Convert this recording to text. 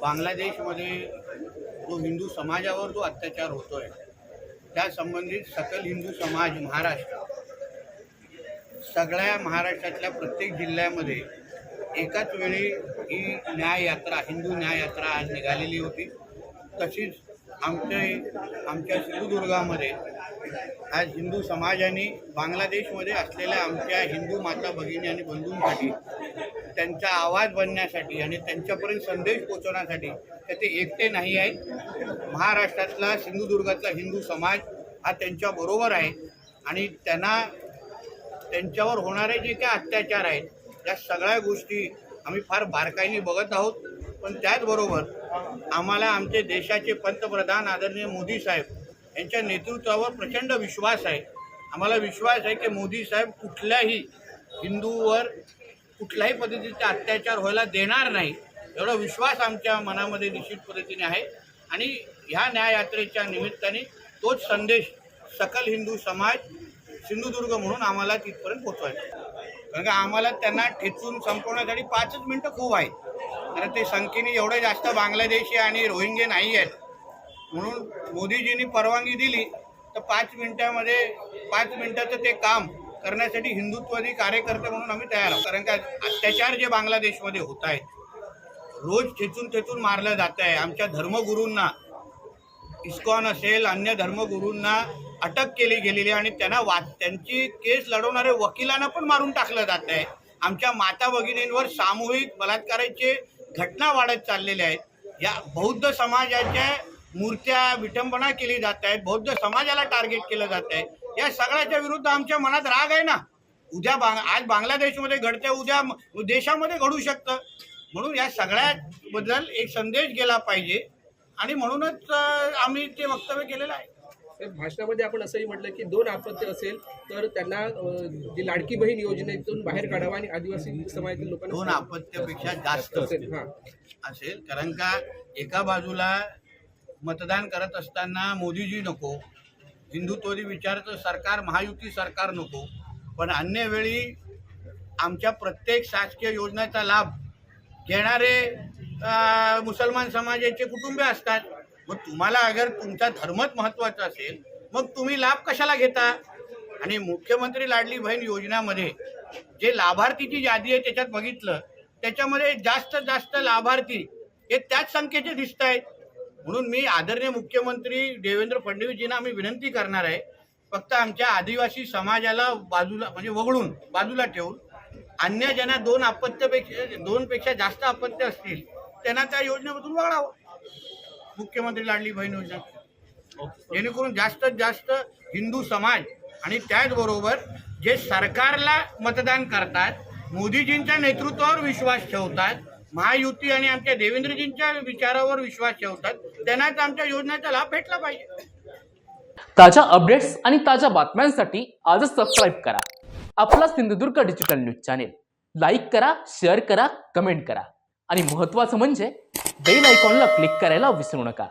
बांगलादेशमध्ये जो हिंदू समाजावर जो अत्याचार होतोय त्या संबंधित सकल हिंदू समाज महाराष्ट्र सगळ्या महाराष्ट्रातल्या प्रत्येक जिल्ह्यामध्ये एकाच वेळी ही न्याय यात्रा हिंदू न्याय यात्रा आज निघालेली होती. तशीच आमचे आमच्या सिंधुदुर्गामध्ये आज हिंदू समाजाने बांगलादेशमध्ये असलेल्या आमच्या हिंदू माता भगिनी आणि बंधूंसाठी त्यांचा आवाज बनण्यासाठी आणि त्यांच्यापर्यंत संदेश पोचवण्यासाठी तर ते एकटे नाही आहेत. महाराष्ट्रातला सिंधुदुर्गातला हिंदू समाज हा त्यांच्याबरोबर आहे आणि त्यांना त्यांच्यावर होणारे जे काही अत्याचार आहेत त्या सगळ्या गोष्टी आम्ही फार बारकाईने बघत आहोत. पण त्याचबरोबर आम्हाला आमचे देशाचे पंतप्रधान आदरणीय मोदी साहेब यांच्या नेतृत्वावर प्रचंड विश्वास आहे. आम्हाला विश्वास आहे की मोदी साहेब कुठल्याही हिंदूवर कुठल्याही पद्धतीचा अत्याचार व्हायला देणार नाही एवढा विश्वास आमच्या मनामध्ये निश्चित पद्धतीने आहे. आणि ह्या न्याययात्रेच्या निमित्ताने तोच संदेश सकल हिंदू समाज सिंधुदुर्ग म्हणून आम्हाला तिथपर्यंत पोचवायचा कारण का आम्हाला त्यांना ठेचून संपवण्यासाठी पाचच मिनटं खूप आहेत. कारण ते संख्येने एवढे जास्त बांगलादेशी आणि रोहिंगे नाही आहेत. म्हणून मोदीजींनी परवानगी दिली तर पाच मिनिटामध्ये पाच मिनिटाचं ते काम करण्यासाठी हिंदुत्ववादी कार्यकर्ते म्हणून आम्ही तयार आहोत. कारण का अत्याचार जे बांगलादेशमध्ये होत आहेत रोज ठेचून ठेचून मारलं जात आहे. आमच्या धर्मगुरूंना इस्कॉन असेल अन्य धर्मगुरूंना अटक केली गेलेली आहे आणि त्यांना वा त्यांची केस लढवणारे वकिलांना पण मारून टाकलं जात आहे. आमच्या माता भगिनींवर सामूहिक बलात्काराचे घटना वाढत चाललेल्या आहेत. या बौद्ध समाजाच्या मूर्त्या विटंबना केली जात आहेत बौद्ध समाजाला टार्गेट केलं जात आहे. या सगळ्याच्या विरुद्ध आमच्या मनात राग आहे ना? उद्या बांग आज बांगलादेशमध्ये घडते उद्या देशामध्ये घडू शकतं. म्हणून या सगळ्याबद्दल एक संदेश गेला पाहिजे. आणि म्हणूनच आम्ही ते वक्तव्य केलेलं आहे. तर भाषणामध्ये आपण असंही म्हटलं की दोन आपत्ती असेल तर त्यांना जी लाडकी बहीण योजनेतून बाहेर काढावा आणि आदिवासी समाजातील लोकांना दोन अपत्यापेक्षा जास्त असेल असेल कारण का एका बाजूला मतदान करत असताना मोदीजी नको हिंदुत्वरी विचाराचं सरकार महायुती सरकार नको पण अन्य वेळी आमच्या प्रत्येक शासकीय योजनेचा लाभ घेणारे मुसलमान समाजाचे कुटुंबे असतात. मग तुम्हाला अगर तुमचा धर्मच महत्त्वाचा असेल मग तुम्ही लाभ कशाला घेता? आणि मुख्यमंत्री लाडली बहीण योजनामध्ये जे लाभार्थीची यादी आहे त्याच्यात बघितलं त्याच्यामध्ये जास्त जास्त लाभार्थी हे त्याच संख्येचे दिसत आहेत म्हणून मी आदरणीय मुख्यमंत्री देवेंद्र फडणवीसजींना आम्ही विनंती करणार आहे फक्त आमच्या आदिवासी समाजाला बाजूला म्हणजे वगळून बाजूला ठेवून अन्य ज्यांना दोन अपत्यपेक्षा दोनपेक्षा जास्त अपत्य असतील त्यांना त्या योजनेमधून वगळावं. मुख्यमंत्री लाडली बहीण योजना. जेणेकरून जास्तीत जास्त हिंदू समाज आणि त्याचबरोबर जे सरकारला मतदान करतात मोदीजींच्या नेतृत्वावर विश्वास ठेवतात महायुती आणि आमच्या देवेंद्रजींच्या विचारावर विश्वास ठेवतात. त्यांनाच आमच्या योजनेचा लाभ भेटला पाहिजे. ताज्या अपडेट्स आणि ताज्या बातम्यांसाठी आजच सबस्क्राईब करा. आपला Sindhudurg digital news channel like करा शेअर करा कमेंट करा. आणि महत्त्वाचं म्हणजे बेल आयकॉनला क्लिक करायला विसरू नका.